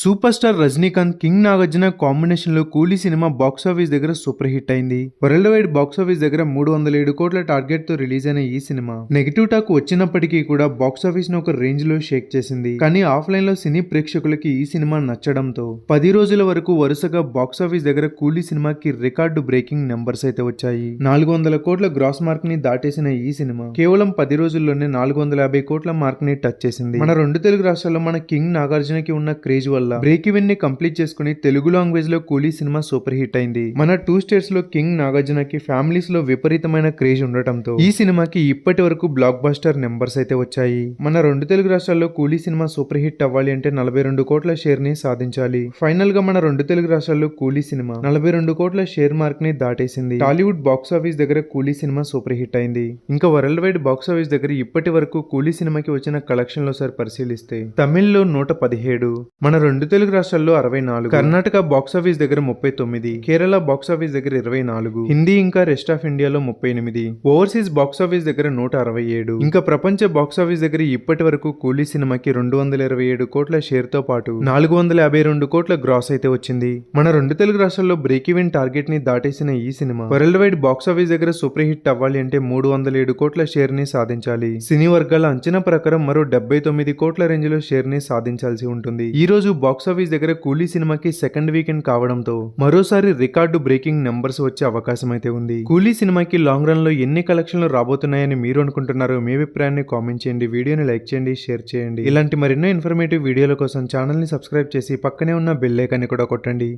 Super star Rajinikanth king Nagarjuna కాంబినేషన్లో కూలీ సినిమా box office దగ్గర సూపర్ హిట్ అయింది. వరల్డ్ వైడ్ బాక్స్ ఆఫీస్ దగ్గర మూడు వందల ఏడు కోట్ల టార్గెట్తో రిలీజ్ అయిన ఈ సినిమా. నెగిటివ్ టాక్ వచ్చినప్పటికీ కూడా బాక్స్ ఆఫీస్ను ఒక రేంజ్లో షేక్ చేసింది. కానీ ఆఫ్లైన్లో సినీ ప్రేక్షకులకి ఈ సినిమా నచ్చడంతో పది రోజుల వరకు వరుసగా బాక్స్ ఆఫీస్ దగ్గర కూలీ సినిమాకి రికార్డు బ్రేకింగ్ నెంబర్స్ అయితే వచ్చాయి. నాలుగు వందల కోట్ల గ్రాస్ మార్క్ని దాటేసిన ఈ సినిమా కేవలం పది రోజుల్లోనే నాలుగు వందల యాభై కోట్ల మార్క్ని టచ్ చేసింది. మన రెండు తెలుగు రాష్ట్రాల్లో మన కింగ్ నాగార్జునకి ఉన్న క్రేజ్ వల్ల బ్రేక్ ఈవెన్ని కంప్లీట్ చేసుకుని తెలుగు లాంగ్వేజ్లో కూలీ సినిమా సూపర్ హిట్ అయింది. మన టూ స్టేట్స్లో కింగ్ నాగార్జునకి ఫ్యామిలీస్లో విపరీతమైన క్రేజ్ ఉండటంతో ఈ సినిమాకి ఇప్పటి వరకు బ్లాక్ బస్టర్ నెంబర్స్ అయితే వచ్చాయి. మన రెండు తెలుగు రాష్ట్రాల్లో కూలీ సినిమా సూపర్ హిట్ అవ్వాలి అంటే నలభై రెండు కోట్ల షేర్ని సాధించాలి. ఫైనల్గా మన రెండు తెలుగు రాష్ట్రాల్లో కూలీ సినిమా నలభై రెండు కోట్ల షేర్ మార్క్ని దాటేసింది. టాలీవుడ్ బాక్స్ ఆఫీస్ దగ్గర కూలీ సినిమా సూపర్ హిట్ అయింది. ఇంకా వరల్డ్ వైడ్ బాక్స్ ఆఫీస్ దగ్గర ఇప్పటి వరకు కూలీ సినిమాకి వచ్చిన కలెక్షన్లో సార్ పరిశీలిస్తే తమిళ్ళో నూట పదిహేడు మన రెండు రెండు తెలుగు రాష్ట్రాల్లో అరవై నాలుగు. కర్ణాటక బాక్స్ ఆఫీస్ దగ్గర ముప్పై తొమ్మిది. కేరళ బాక్స్ ఆఫీస్ దగ్గర ఇరవై నాలుగు. హిందీ ఇంకా రెస్ట్ ఆఫ్ ఇండియాలో ముప్పై ఎనిమిది. ఓవర్సీస్ బాక్స్ ఆఫీస్ దగ్గర నూట అరవై ఏడు. ఇంకా ప్రపంచ బాక్స్ ఆఫీస్ దగ్గర ఇప్పటి వరకు కూలీ సినిమాకి రెండు వందల ఇరవై ఏడు కోట్ల షేర్తో పాటు నాలుగు వందల యాభై రెండు కోట్ల గ్రాస్ అయితే వచ్చింది. మన రెండు తెలుగు రాష్ట్రాల్లో బ్రేక్ ఈవెన్ టార్గెట్ని దాటేసిన ఈ సినిమా వరల్డ్ వైడ్ బాక్స్ ఆఫీస్ దగ్గర సూపర్ హిట్ అవ్వాలి అంటే మూడు వందల ఏడు కోట్ల షేర్ని సాధించాలి. సినీ వర్గాల అంచనా ప్రకారం మరో డెబ్బై తొమ్మిది కోట్ల రేంజ్లో షేర్ని సాధించాల్సి ఉంటుంది. ఈ రోజు బాక్స్ ఆఫీస్ దగ్గర కూలీ సినిమాకి సెకండ్ వీకెండ్ కావడంతో మరోసారి రికార్డు బ్రేకింగ్ నెంబర్స్ వచ్చే అవకాశం అయితే ఉంది. కూలీ సినిమాకి లాంగ్ రన్లో ఎన్ని కలెక్షన్లు రాబోతున్నాయని మీరు అనుకుంటున్నారో మీ అభిప్రాయాన్ని కామెంట్ చేయండి. వీడియోని లైక్ చేయండి షేర్ చేయండి. ఇలాంటి మరెన్నో ఇన్ఫర్మేటివ్ వీడియోల కోసం ఛానల్ని సబ్స్క్రైబ్ చేసి పక్కనే ఉన్న బెల్ ఐకాన్ని కూడా కొట్టండి.